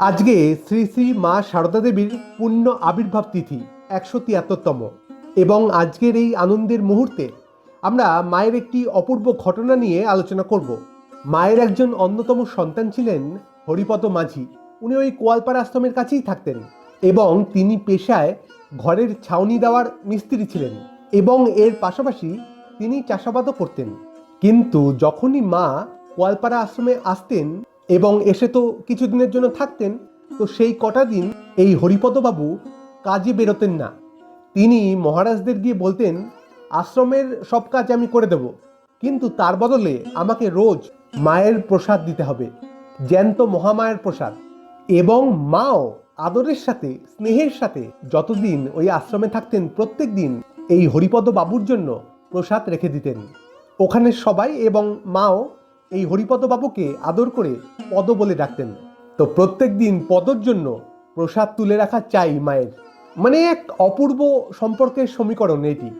আজকে শ্রী শ্রী মা সারদা দেবীর পূর্ণ আবির্ভাব তিথি, একশো তিয়াত্তরতম। এবং আজকের এই আনন্দের মুহূর্তে আমরা মায়ের একটি অপূর্ব ঘটনা নিয়ে আলোচনা করব। মায়ের একজন অন্যতম সন্তান ছিলেন হরিপদ মাঝি। উনি ওই কোয়ালপাড়া আশ্রমের কাছেই থাকতেন এবং তিনি পেশায় ঘরের ছাউনি দেওয়ার মিস্ত্রি ছিলেন এবং এর পাশাপাশি তিনি চাষাবাদও করতেন। কিন্তু যখনই মা কোয়ালপাড়া আশ্রমে আসতেন এবং এসে তো কিছুদিনের জন্য থাকতেন, তো সেই কটা দিন এই হরিপদবাবু কাজে বেরোতেন না। তিনি মহারাজদের গিয়ে বলতেন, আশ্রমের সব কাজ আমি করে দেব, কিন্তু তার বদলে আমাকে রোজ মায়ের প্রসাদ দিতে হবে, জ্যান্ত মহামায়ের প্রসাদ। এবং মাও আদরের সাথে, স্নেহের সাথে যতদিন ওই আশ্রমে থাকতেন, প্রত্যেক দিন এই হরিপদ বাবুর জন্য প্রসাদ রেখে দিতেন। ওখানে সবাই এবং মাও এই হরিপদ বাবুকে আদর করে পদ বলে ডাকতেন। তো প্রত্যেক দিন পদর জন্য প্রসাদ তুলে রাখা চাই মায়ের। মানে এক অপূর্ব সম্পর্কের সমীকরণ এটি।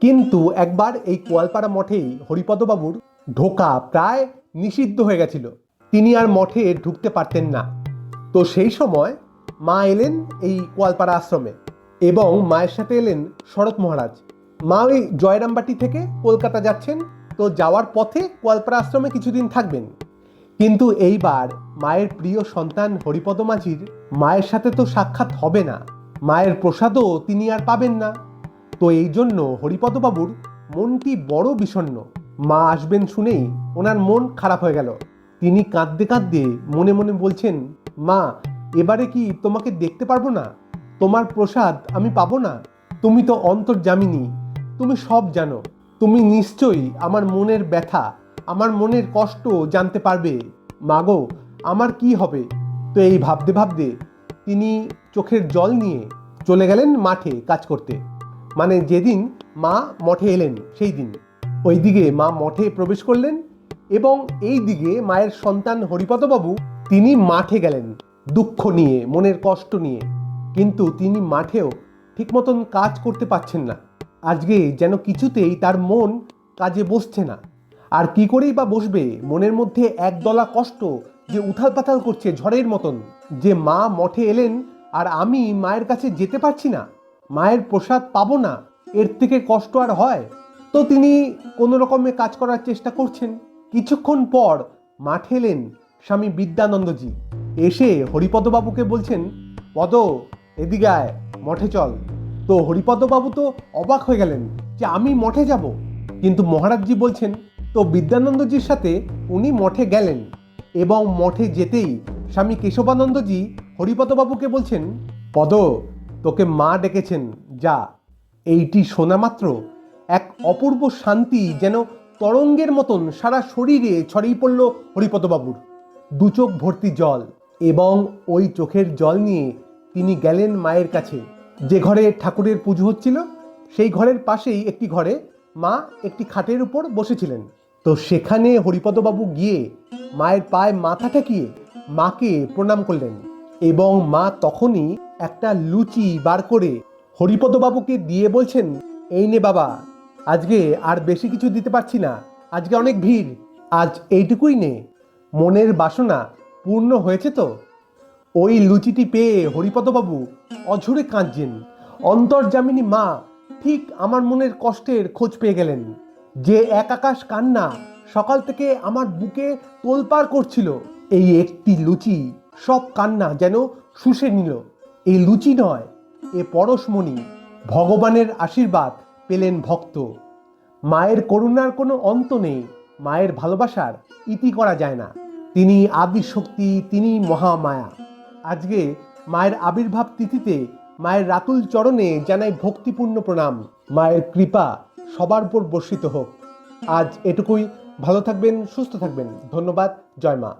কিন্তু একবার এই কোয়ালপাড়া মঠেই হরিপদবাবুর ঢোকা প্রায় নিষিদ্ধ হয়ে গেছিল। তিনি আর মঠে ঢুকতে পারতেন না। তো সেই সময় মা এলেন এই কোয়ালপাড়া আশ্রমে এবং মায়ের সাথে এলেন শরৎ মহারাজ। মা ওই জয়রামবাটি থেকে কলকাতা যাচ্ছেন তো যাওয়ার পথে কোয়ালপাড়া আশ্রমে কিছুদিন থাকবেন। কিন্তু এইবার মায়ের প্রিয় সন্তান হরিপদ মাঝির মায়ের সাথে তো সাক্ষাৎ হবে না। মায়ের প্রসাদও তিনি আর পাবেন না। তো এই জন্য হরিপদবাবুর মনটি বড় বিষণ্ণ। মা আসবেন শুনেই ওনার মন খারাপ হয়ে গেল। তিনি কাঁদতে কাঁদতে মনে মনে বলছেন, মা, এবারে কি তোমাকে দেখতে পারব না? তোমার প্রসাদ আমি পাবো না? তুমি তো অন্তর্জামিনী তুমি সব জানো। তুমি নিশ্চয়ই আমার মনের ব্যথা, আমার মনের কষ্ট জানতে পারবে। মাগো, আমার কি হবে? তো এই ভাবতে ভাবতে তিনি চোখের জল নিয়ে চলে গেলেন মাঠে কাজ করতে। মানে যেদিন মা মঠে এলেন, সেই দিন। ওইদিকে মা মঠে প্রবেশ করলেন এবং এই দিকে মায়ের সন্তান হরিপদবাবু, তিনি মাঠে গেলেন দুঃখ নিয়ে, মনের কষ্ট নিয়ে। কিন্তু তিনি মাঠেও ঠিক মতন কাজ করতে পারছেন না। আজকে যেন কিছুতেই তার মন কাজে বসছে না। আর কি করেই বা বসবে? মনের মধ্যে একদলা কষ্ট যে উথাল পাথাল করছে ঝড়ের মতন। যে মা মঠে এলেন আর আমি মায়ের কাছে যেতে পারছি না। মায়ের প্রসাদ পাবো না। এর থেকে কষ্ট আর হয়? তো তিনি কোনো রকমে কাজ করার চেষ্টা করছেন। কিছুক্ষণ পর মাঠে এলেন স্বামী বিদ্যানন্দজি। এসে হরিপদবাবুকে বলছেন, পদ, এদিকে আয়, মঠে চল। তো হরিপদবাবু তো অবাক হয়ে গেলেন যে আমি মঠে যাব। কিন্তু মহারাজজি বলছেন, তো বিদ্যানন্দজির সাথে উনি মঠে গেলেন এবং মঠে যেতেই স্বামী কেশবানন্দজি হরিপদবাবুকে বলছেন, পদ, তোকে মা ডেকেছেন, যা। এইটি শোনা মাত্র এক অপূর্ব শান্তি যেন তরঙ্গের মতন সারা শরীরে ছড়িয়ে পড়ল হরিপদবাবুর। দু চোখ ভর্তি জল এবং ওই চোখের জল নিয়ে তিনি গেলেন মায়ের কাছে। যে ঘরে ঠাকুরের পুজো হচ্ছিল, সেই ঘরের পাশেই একটি ঘরে মা একটি খাটের উপর বসেছিলেন। তো সেখানে হরিপদবাবু গিয়ে মায়ের পায়ে মাথা ঠেকিয়ে মাকে প্রণাম করলেন এবং মা তখনই একটা লুচি বার করে হরিপদবাবুকে দিয়ে বলছেন, এই নে বাবা, আজকে আর বেশি কিছু দিতে পারছি না, আজকে অনেক ভিড়, আজ এইটুকুই নে। মনের বাসনা পূর্ণ হয়েছে তো? ওই লুচিটি পেয়ে হরিপদবাবু অঝরে কাঁদছেন। অন্তর্জামিনী মা ঠিক আমার মনের কষ্টের খোঁজ পেয়ে গেলেন। যে এক আকাশ কান্না সকাল থেকে আমার বুকে তোলপাড় করছিল, এই একটি লুচি সব কান্না যেন শুষে নিল। এই লুচি নয়, এ পরশমণি ভগবানের আশীর্বাদ পেলেন ভক্ত। মায়ের করুণার কোনো অন্ত নেই, মায়ের ভালোবাসার ইতি করা যায় না। তিনি আদি শক্তি তিনি মহামায়া। আজকে মায়ের আবির্ভাব তিথিতে মায়ের রাতুল চরণে জানাই ভক্তিপূর্ণ প্রণাম। মায়ের কৃপা সবার উপর বর্ষিত হোক। আজ এটুকুই। ভালো থাকবেন, সুস্থ থাকবেন। ধন্যবাদ। জয় মা।